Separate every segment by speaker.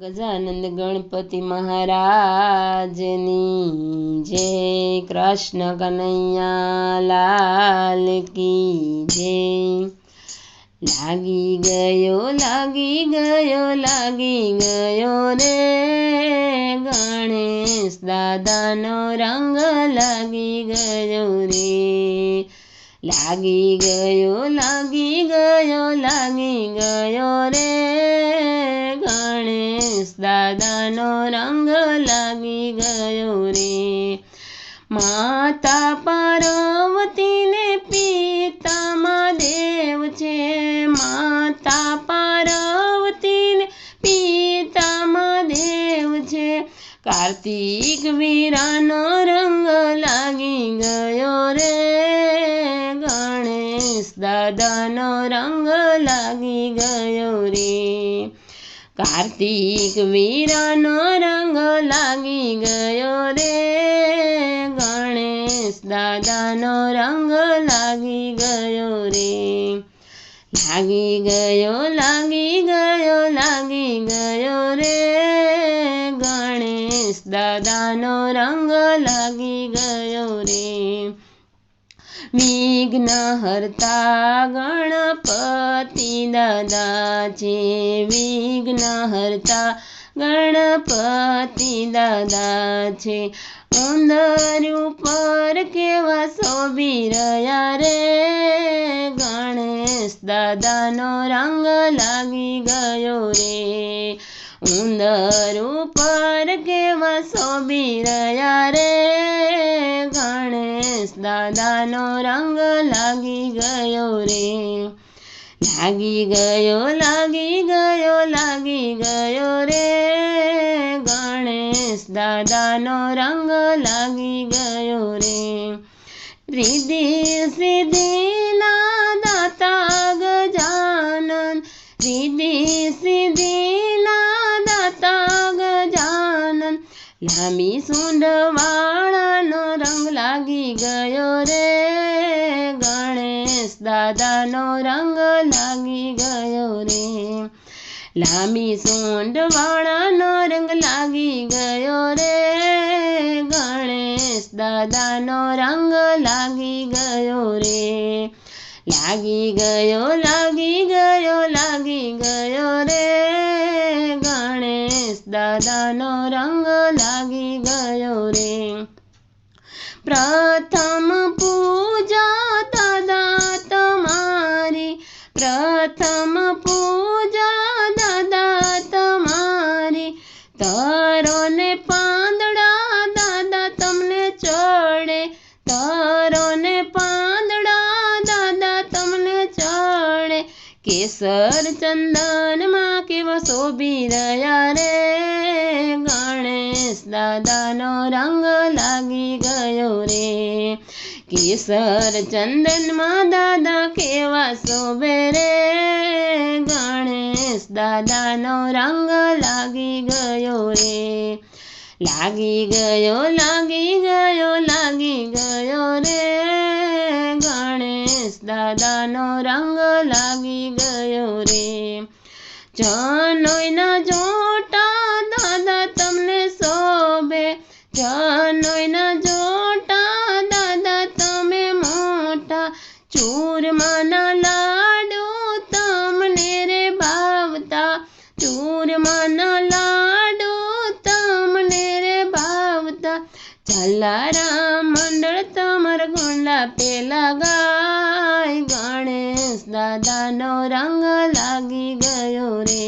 Speaker 1: ગજાનંદ ગણપતિ મહારાજની જય. કૃષ્ણ કનૈયા લાલ કી જય. લાગી ગયો લાગી ગયો લાગી ગયો રે ગણેશ દાદાનો રંગ લાગી ગયો રે. લાગી ગયો લાગી ગયો લાગી ગયો રે. ગણેશ દાદાનો રંગ લાગી ગયો રે. માતા પાર્વતીને પિતામાં દેવ છે. માતા પાર્વતીને પિતામાં દેવ છે. કાર્તિક વીરાનો રંગ લાગી ગયો રે. ગણેશ દાદાનો રંગ લાગી ગયો રે. કાર્તિક વીરાનો રંગ લાગી ગયો રે. ગણેશ દાદાનો રંગ લાગી ગયો રે. લાગી ગયો લાગી ગયો લાગી ગયો રે. ગણેશ દાદાનો રંગ લાગી ગયો વિઘ્ન હરતા ગણપતિ દાદા છે વિઘ્ન હરતા ગણપતિ દાદા છે. ઉંદર ઉપર કેવા શોભી રહ્યા રે? ગણેશ દાદાનો રંગ લાગી ગયો રે. ઉંદર ઉપર કેવા શોભી રહ્યા રે? ગણેશ દાદાનો રંગ લાગી ગયો રે લાગી ગયો લાગી ગયો લાગી ગયો રે ગણેશ દાદાનો રંગ લાગી ગયો રે રીધિ સિદ્ધિના લાંબી સૂંઢવાળાનો રંગ લાગી ગયો રે. ગણેશ દાદાનો રંગ લાગી ગયો રે. લાંબી સૂંઢવાળાનો રંગ લાગી ગયો રે. ગણેશ દાદાનો રંગ લાગી ગયો રે. લાગી ગયો લાગી ગયો લાગી ગયો રે. દાદાનો રંગ લાગી ગયો રે. પ્રથમ કેસર ચંદનમાં કેવા શોભી રહ્યા રે? ગણેશ દાદાનો રંગ લાગી ગયો રે. કેસર ચંદનમાં દાદા કેવા શોભે રે? ગણેશ દાદાનો રંગ લાગી ગયો રે. લાગી ગયો લાગી ગયો લાગી ગયો રે. ગણેશ દાદાનો રંગ લાગી ગયો રે. જનોયના જોટા દાદા તમને શોભે. જનોયના જોટા દાદા તમે મોટા. ચૂરમાના લાડુ તમને રે ભાવતા. ચૂરમાના લાડુ તમને રે ભાવતા. જલારામ મંડળ તમાર ગુંડા પેલા દાદાનો રંગ લાગી ગયો રે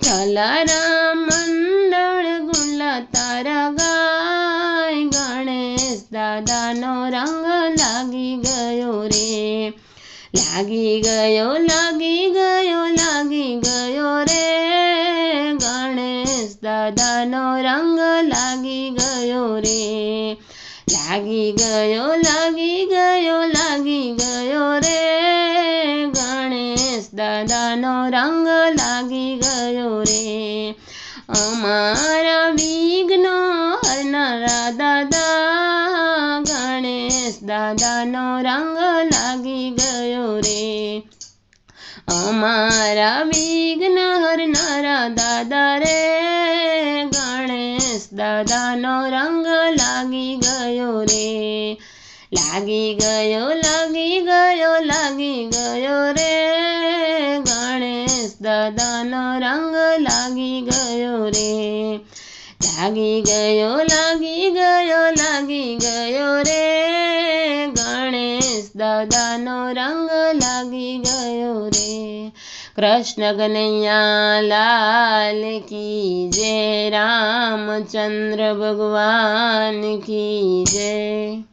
Speaker 1: જલારામ મંડળ ગુલા તારા ગાય ગણેશ દાદાનો રંગ લાગી ગયો રે લાગી ગયો લાગી ગયો લાગી ગયો રે ગણેશ દાદાનો રંગ લાગી ગયો રે લાગી ગયો લાગી ગયો લાગી ગયો રે દાદાનો રંગ લાગી ગયો રે. અમારા વિઘ્નો હરનારા દાદા, ગણેશ દાદાનો રંગ લાગી ગયો રે. અમારા વિઘ્ન હરનારા દાદા રે, ગણેશ દાદાનો રંગ લાગી ગયો રે. લાગી ગયો લાગી ગયો લાગી ગયો રે. દાદાનો રંગ લાગી ગયો રે. લાગી ગયો લાગી ગયો લાગી ગયો રે. ગણેશ દાદાનો રંગ લાગી ગયો રે. કૃષ્ણ કનૈયા લાલ કી જય, રામચંદ્ર ભગવાન કી જય.